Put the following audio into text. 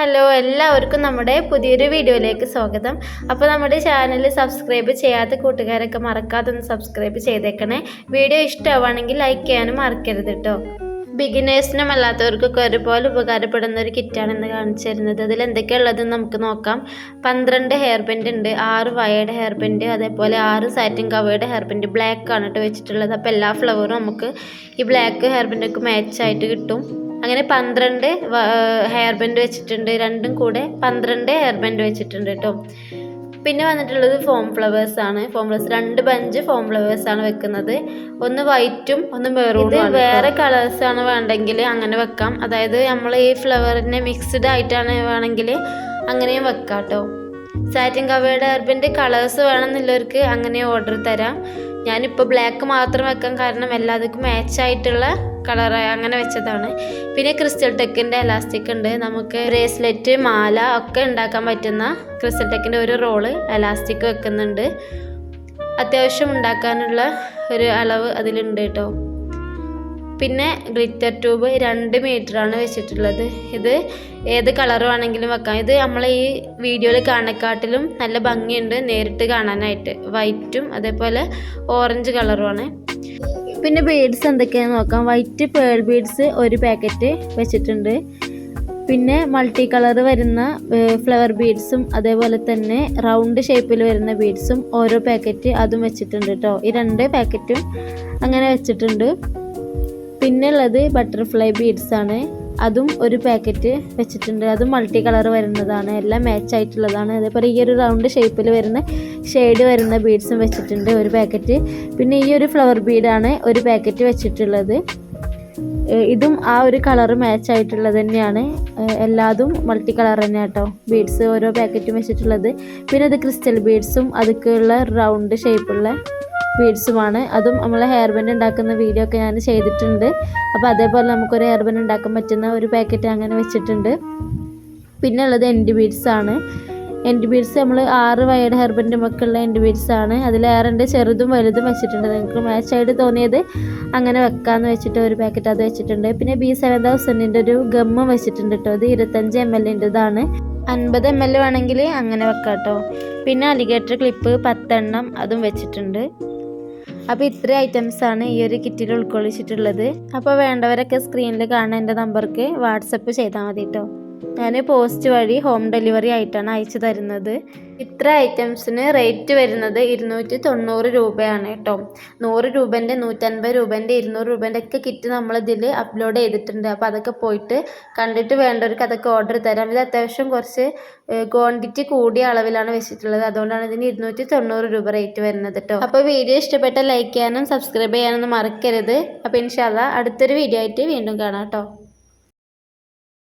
Hello എല്ലാവർക്കും നമ്മുടെ പുതിയൊരു വീഡിയോയിലേക്ക് സ്വാഗതം. അപ്പോൾ നമ്മുടെ ചാനൽ സബ്സ്ക്രൈബ് ചെയ്യാത്ത കൂട്ടുകാരൊക്കെ മറക്കാതെ ഒന്ന് സബ്സ്ക്രൈബ് ചെയ്തേക്കണേ. വീഡിയോ ഇഷ്ടമാവുകയാണെങ്കിൽ ലൈക്ക് ചെയ്യാനും മറക്കരുത് കേട്ടോ ബിഗിനേഴ്സിനും അല്ലാത്തവർക്കൊക്കെ ഒരുപോലെ ഉപകാരപ്പെടുന്ന ഒരു കിറ്റാണ് ഇന്ന് കാണിച്ചു തരുന്നത്. അതിൽ എന്തൊക്കെയുള്ളതെന്ന് നമുക്ക് നോക്കാം. പന്ത്രണ്ട് ഹെയർ ബെൻഡ് ഉണ്ട്. ആറ് വയേർഡ് ഹെയർ ബെൻഡ് അതേപോലെ ആറ് satin covered hair band black ആണ് കേട്ടോ വെച്ചിട്ടുള്ളത്. അപ്പോൾ എല്ലാ ഫ്ലവറും നമുക്ക് ഈ ബ്ലാക്ക് ഹെയർ ബെൻഡൊക്കെ മാച്ചായിട്ട് കിട്ടും. അങ്ങനെ പന്ത്രണ്ട് ഹെയർ ബാൻഡ് വെച്ചിട്ടുണ്ട്. രണ്ടും കൂടെ പന്ത്രണ്ട് ഹെയർ ബാൻഡ് വെച്ചിട്ടുണ്ട് കേട്ടോ പിന്നെ വന്നിട്ടുള്ളത് ഫോം ഫ്ലവേഴ്സ് ആണ്. ഫോം ഫ്ലവേഴ്സ് രണ്ട് ബഞ്ച് ഫോം ഫ്ലവേഴ്സ് ആണ് വെക്കുന്നത്. ഒന്ന് വൈറ്റും ഒന്ന് മെറൂണും വേറെ കളേഴ്സ് ആണ് വേണ്ടെങ്കിൽ അങ്ങനെ വെക്കാം. അതായത് നമ്മൾ ഈ ഫ്ലവറിനെ മിക്സ്ഡ് ആയിട്ടാണ് വേണമെങ്കിൽ അങ്ങനെയും വെക്കാം കേട്ടോ സാറ്റിൻ കവയുടെ ഹെയർബിന്റെ കളേഴ്സ് വേണമെന്നുള്ളവർക്ക് അങ്ങനെ ഓർഡർ തരാം. ഞാനിപ്പോൾ ബ്ലാക്ക് മാത്രം വെക്കാൻ കാരണം എല്ലാവർക്കും മാച്ച് ആയിട്ടുള്ള കളർ അങ്ങനെ വെച്ചതാണ്. പിന്നെ ക്രിസ്റ്റൽ ടെക്കിന്റെ എലാസ്റ്റിക് ഉണ്ട്. നമുക്ക് ബ്രേസ്ലെറ്റ് മാല ഒക്കെ ഉണ്ടാക്കാൻ പറ്റുന്ന ക്രിസ്റ്റൽ ടെക്കിന്റെ ഒരു റോൾ എലാസ്റ്റിക് വെക്കുന്നുണ്ട്. അത്യാവശ്യം ഉണ്ടാക്കാനുള്ള ഒരു അളവ് അതിലുണ്ട് കേട്ടോ പിന്നെ ഗ്ലിറ്റർ ട്യൂബ് രണ്ട് മീറ്ററാണ് വെച്ചിട്ടുള്ളത്. ഇത് ഏത് കളർ വേണമെങ്കിലും വെക്കാം. ഇത് നമ്മൾ ഈ വീഡിയോയിൽ കാണക്കാട്ടിലും നല്ല ഭംഗിയുണ്ട് നേരിട്ട് കാണാനായിട്ട്. വൈറ്റും അതേപോലെ ഓറഞ്ച് കളറുമാണ് പിന്നെ ബീഡ്സ് എന്തൊക്കെയാണെന്ന് നോക്കാം. വൈറ്റ് പേൾ ബീഡ്സ് ഒരു പാക്കറ്റ് വെച്ചിട്ടുണ്ട്. പിന്നെ മൾട്ടി കളർ വരുന്ന ഫ്ലവർ ബീഡ്സും അതേപോലെ തന്നെ റൗണ്ട് ഷേപ്പിൽ വരുന്ന ബീഡ്സും ഓരോ പാക്കറ്റ് അതും വെച്ചിട്ടുണ്ട് കേട്ടോ ഈ രണ്ട് പാക്കറ്റും അങ്ങനെ വെച്ചിട്ടുണ്ട്. പിന്നെ ഉള്ളത് ബട്ടർഫ്ലൈ ബീഡ്സ് ആണ്. അതും ഒരു പാക്കറ്റ് വെച്ചിട്ടുണ്ട്. അത് മൾട്ടി കളർ വരുന്നതാണ്. എല്ലാം മാച്ച് ആയിട്ടുള്ളതാണ്. അതേപോലെ ഈ ഒരു റൗണ്ട് ഷേപ്പിൽ വരുന്ന ഷെയ്ഡ് വരുന്ന ബീഡ്സും വെച്ചിട്ടുണ്ട് ഒരു പാക്കറ്റ് പിന്നെ ഈ ഒരു ഫ്ലവർ ബീഡാണ് ഒരു പാക്കറ്റ് വെച്ചിട്ടുള്ളത്. ഇതും ആ ഒരു കളർ മാച്ച് ആയിട്ടുള്ളത് തന്നെയാണ്. എല്ലാതും മൾട്ടി കളർ തന്നെ കേട്ടോ. ബീഡ്സ് ഓരോ പാക്കറ്റും വെച്ചിട്ടുള്ളത്. പിന്നെ ഇത് ക്രിസ്റ്റൽ ബീഡ്സും അതൊക്കെയുള്ള റൗണ്ട് ഷേപ്പുള്ള ബീഡ്സുമാണ് അതും നമ്മൾ ഹെയർ ബാൻഡ് ഉണ്ടാക്കുന്ന വീഡിയോ ഒക്കെ ഞാൻ ചെയ്തിട്ടുണ്ട്. അപ്പോൾ അതേപോലെ നമുക്കൊരു ഹെയർ ബാൻഡ് ഉണ്ടാക്കാൻ പറ്റുന്ന ഒരു പാക്കറ്റ് അങ്ങനെ വെച്ചിട്ടുണ്ട്. പിന്നെ ഉള്ളത് എൻഡ് ബീഡ്സ് ആണ്. എൻഡ് ബീഡ്സ് നമ്മൾ ആറ് വയേഡ് ഹെയർ ഒക്കെ ഉള്ള എൻഡ് ബീഡ്സ് ആണ്. അതിലേറെ ചെറുതും വലുതും വെച്ചിട്ടുണ്ട്. നിങ്ങൾക്ക് മാച്ചായിട്ട് തോന്നിയത് അങ്ങനെ വെക്കാമെന്ന് വെച്ചിട്ട് ഒരു പാക്കറ്റ് അത് വെച്ചിട്ടുണ്ട്. പിന്നെ ബി സെവൻ തൗസൻഡിന്റെ ഒരു ഗമ്മും വെച്ചിട്ടുണ്ട് കേട്ടോ അത് ഇരുപത്തഞ്ച് എം എല്ലിന്റെതാണ് അൻപത് എം എൽ വേണമെങ്കിൽ അങ്ങനെ വെക്കാം കേട്ടോ പിന്നെ അലിഗേറ്റർ ക്ലിപ്പ് പത്തെണ്ണം അതും വെച്ചിട്ടുണ്ട്. അപ്പോൾ ഇത്ര ഐറ്റംസ് ആണ് ഈ ഒരു കിറ്റിൽ ഉൾക്കൊള്ളിച്ചിട്ടുള്ളത്. അപ്പോൾ വേണ്ടവരൊക്കെ സ്ക്രീനിൽ കാണുന്ന എന്റെ നമ്പർക്ക് വാട്സപ്പ് ചെയ്താൽ മതി കേട്ടോ ഞാൻ പോസ്റ്റ് വഴി ഹോം ഡെലിവറി ആയിട്ടാണ് അയച്ചു തരുന്നത്. ഇത്ര ഐറ്റംസിന് റേറ്റ് വരുന്നത് ഇരുന്നൂറ്റി തൊണ്ണൂറ് രൂപയാണ് കേട്ടോ. നൂറ് രൂപേന്റെ നൂറ്റൻപത് രൂപേന്റെ ഇരുന്നൂറ് രൂപേന്റെ ഒക്കെ കിറ്റ് നമ്മളിതിൽ അപ്ലോഡ് ചെയ്തിട്ടുണ്ട്. അപ്പോൾ അതൊക്കെ പോയിട്ട് കണ്ടിട്ട് വേണ്ടവർക്ക് അതൊക്കെ ഓർഡർ തരാം. ഇത് അത്യാവശ്യം കുറച്ച് ക്വാണ്ടിറ്റി കൂടിയ അളവിലാണ് വെച്ചിട്ടുള്ളത്. അതുകൊണ്ടാണ് ഇതിന് ഇരുന്നൂറ്റി തൊണ്ണൂറ് രൂപ റേറ്റ് വരുന്നത് കേട്ടോ. അപ്പോൾ വീഡിയോ ഇഷ്ടപ്പെട്ട ലൈക്ക് ചെയ്യാനും സബ്സ്ക്രൈബ് ചെയ്യാനൊന്നും മറക്കരുത്. അപ്പോൾ ഇൻഷാല്ല അടുത്തൊരു വീഡിയോ ആയിട്ട് വീണ്ടും കാണാം കേട്ടോ.